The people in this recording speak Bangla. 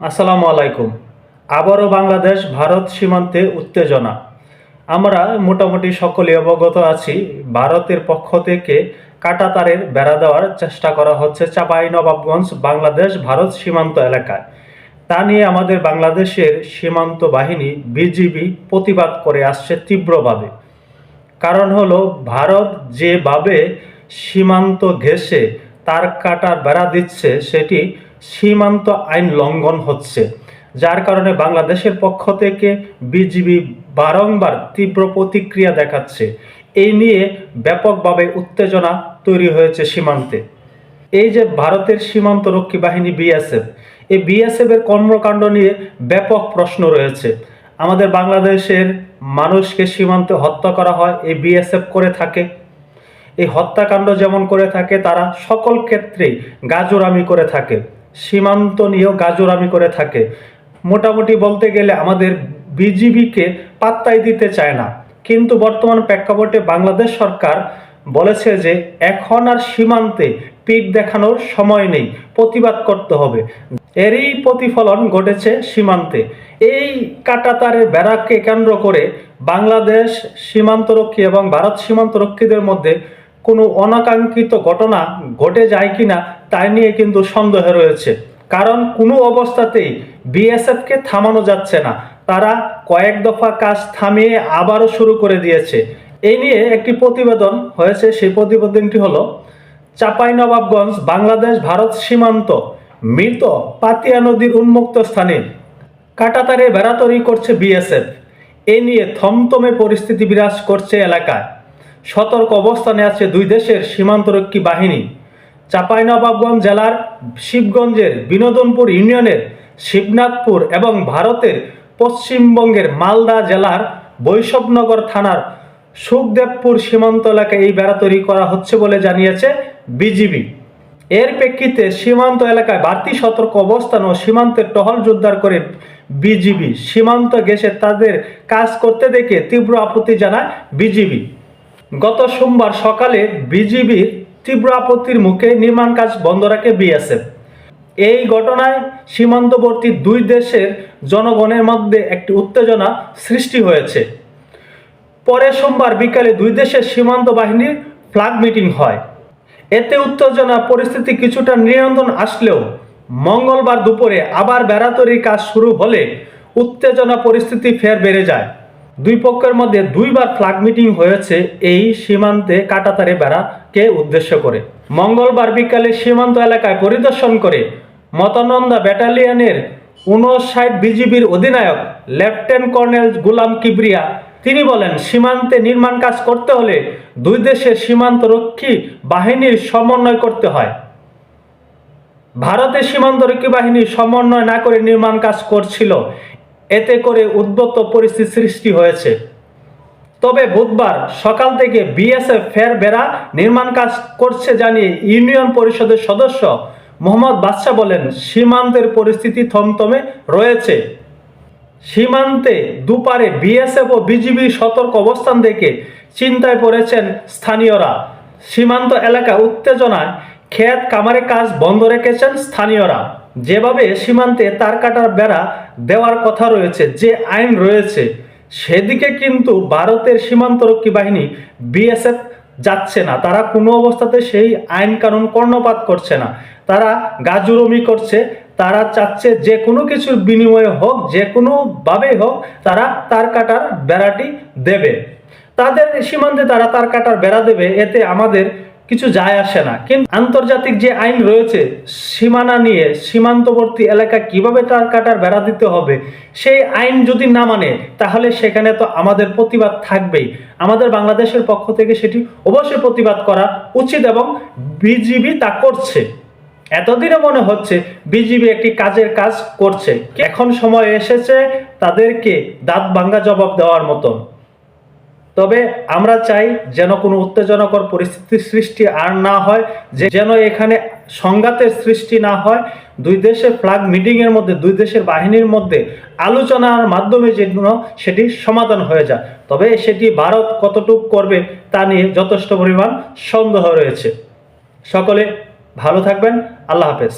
আসসালামু আলাইকুম। আবারও বাংলাদেশ, ভারত সীমান্তে উত্তেজনা। আমরা মোটামুটি সকলে অবগত আছি, ভারতের পক্ষ থেকে কাটাতারের বেড়া দেওয়ার চেষ্টা করা হচ্ছে চাপাই, নবাবগঞ্জ, বাংলাদেশ, ভারত সীমান্ত এলাকায়। তা নিয়ে আমাদের বাংলাদেশের সীমান্ত বাহিনী, বিজিবি প্রতিবাদ করে আসছে তীব্রভাবে। কারণ হলো, ভারত যেভাবে সীমান্ত ঘেঁষে তার কাটার বেড়া দিচ্ছে, সেটি সীমান্ত আইন লঙ্ঘন হচ্ছে, যার কারণে বাংলাদেশের পক্ষ থেকে বিজিবি বারংবার তীব্র প্রতিক্রিয়া দেখাচ্ছে। এই নিয়ে ব্যাপকভাবে উত্তেজনা তৈরি হয়েছে সীমান্তে। এই যে ভারতের সীমান্ত রক্ষী বাহিনী বিএসএফ, এই বিএসএফ এর কর্মকাণ্ড নিয়ে ব্যাপক প্রশ্ন রয়েছে। আমাদের বাংলাদেশের মানুষকে সীমান্তে হত্যা করা হয়, এই বিএসএফ করে থাকে। এই হত্যাকাণ্ড যেমন করে থাকে, তারা সকল ক্ষেত্রেই গাজরামি করে থাকে। সীমান্ত নিয়েও গাজরামি করে থাকে। মোটামুটি বলতে গেলে আমাদের বিজিবিকে পাত্তাই দিতে চায় না। কিন্তু বর্তমান প্রেক্ষাপটে বাংলাদেশ সরকার বলেছে যে এখন আর সীমান্তে পিঠ দেখানোর সময় নেই, প্রতিবাদ করতে হবে। এরই প্রতিফলন ঘটেছে সীমান্তে। এই কাটাতারের বেড়াকে কেন্দ্র করে বাংলাদেশ সীমান্তরক্ষী এবং ভারত সীমান্তরক্ষীদের মধ্যে কোনো অনাকাঙ্ক্ষিত ঘটনা ঘটে যায় কিনা তাই নিয়ে কিন্তু সন্দেহ রয়েছে। কারণ কোনো অবস্থাতেই বিএসএফকে থামানো যাচ্ছে না। তারা কয়েক দফা কাজ থামিয়ে আবারও শুরু করে দিয়েছে। এই নিয়ে একটি প্রতিবেদন হয়েছে। সেই প্রতিবেদনটি হলো, চাঁপাইনবাবগঞ্জ, বাংলাদেশ, ভারত সীমান্ত, মৃত পাতিয়া নদীর উন্মুক্ত স্থানে কাটাতারে বেড়া তৈরি করছে বিএসএফ। এ নিয়ে থমথমে পরিস্থিতি বিরাজ করছে এলাকায়। সতর্ক অবস্থানে আছে দুই দেশের সীমান্তরক্ষী বাহিনী। চাঁপাইনবাবগঞ্জ জেলার শিবগঞ্জের বিনোদনপুর ইউনিয়নের শিবনাথপুর এবং ভারতের পশ্চিমবঙ্গের মালদা জেলার বৈষ্ণবনগর থানার সুখদেবপুর সীমান্ত এলাকায় এই বেড়া তৈরি করা হচ্ছে বলে জানিয়েছে বিজিবি। এর প্রেক্ষিতে সীমান্ত এলাকায় বাড়তি সতর্ক অবস্থান ও সীমান্তের টহল জোরদার করে বিজিবি। সীমান্ত গেছে তাদের কাজ করতে দেখে তীব্র আপত্তি জানায় বিজিবি। গত সোমবার সকালে বিজিবির তীব্র আপত্তির মুখে নির্মাণ কাজ বন্ধ রাখে বিএসএফ। এই ঘটনায় সীমান্তবর্তী দুই দেশের জনগণের মধ্যে একটি উত্তেজনা সৃষ্টি হয়েছে। পরে সোমবার বিকালে দুই দেশের সীমান্ত বাহিনীর ফ্ল্যাগ মিটিং হয়। এতে উত্তেজনা পরিস্থিতি কিছুটা নিয়ন্ত্রণ আসলেও মঙ্গলবার দুপুরে আবার বেড়াতরির কাজ শুরু হলে উত্তেজনা পরিস্থিতি ফের বেড়ে যায়। দুই পক্ষের মধ্যে দুইবার ফ্ল্যাগ মিটিং হয়েছে এই সীমান্তে কাটাতারে বেড়াকে উদ্দেশ্য করে। মঙ্গলবার বিকালে সীমান্ত এলাকায় পরিদর্শন করে মতানন্দা ব্যাটালিয়নের উনষাট বিজিবির অধিনায়ক লেফটেন্যান্ট কর্নেল গুলাম কিবরিয়া, তিনি বলেন, সীমান্তে নির্মাণ কাজ করতে হলে দুই দেশের সীমান্তরক্ষী বাহিনীর সমন্বয় করতে হয়। ভারতের সীমান্তরক্ষী বাহিনী সমন্বয় না করে নির্মাণ কাজ করছিল। এতে করে উদ্বত্ত পরিস্থিতি সৃষ্টি হয়েছে। তবে বুধবার সকাল থেকে বিএসএফ ফের বেড়া নির্মাণ কাজ করছে জানিয়ে ইউনিয়ন পরিষদের সদস্য মোহাম্মদ বাদশাহ বলেন, সীমান্তের পরিস্থিতি থমথমে রয়েছে। সীমান্তে দুপারে বিএসএফ ও বিজিবি সতর্ক অবস্থান দেখে চিন্তায় পড়েছেন স্থানীয়রা। সীমান্ত এলাকা উত্তেজনায় ক্ষেত কামারে কাজ বন্ধ রেখেছেন স্থানীয়রা। যেভাবে সীমান্তে তার কাটার বেড়া দেওয়ার কথা রয়েছে, যে আইন রয়েছে, সেদিকে কিন্তু ভারতের সীমান্তরক্ষী বাহিনী বিএসএফ যাচ্ছে না। তারা কোনো অবস্থাতে সেই আইন কানুন কর্ণপাত করছে না। তারা গাজুরমি করছে, তারা চাচ্ছে যে কোনো কিছুর বিনিময়ে হোক, যে কোনোভাবেই হোক, তারা তার কাটার বেড়াটি দেবে। তাদের সীমান্তে তারা তার কাটার বেড়া দেবে, এতে আমাদের কিছু যায় আসে না। কিন্তু আন্তর্জাতিক যে আইন রয়েছে, সীমানা নিয়ে সীমান্তবর্তী এলাকা কীভাবে তার কাটার বেড়া দিতে হবে, সেই আইন যদি না মানে তাহলে সেখানে তো আমাদের প্রতিবাদ থাকবেই। আমাদের বাংলাদেশের পক্ষ থেকে সেটি অবশ্যই প্রতিবাদ করা উচিত এবং বিজিবি তা করছে। এতদিনে মনে হচ্ছে বিজিবি একটি কাজের কাজ করছে। এখন সময় এসেছে তাদেরকে দাঁত ভাঙ্গা জবাব দেওয়ার মতন তবে আমরা চাই যেন কোনো উত্তেজনকর পরিস্থিতির সৃষ্টি আর না হয়, যে যেন এখানে সংঘাতের সৃষ্টি না হয়। দুই দেশের ফ্ল্যাগ মিটিংয়ের মধ্যে, দুই দেশের বাহিনীর মধ্যে আলোচনার মাধ্যমে যেন সেটি সমাধান হয়ে যায়। তবে সেটি ভারত কতটুকু করবে তা নিয়ে যথেষ্ট পরিমাণ সন্দেহ রয়েছে। সকলে ভালো থাকবেন। আল্লাহ হাফেজ।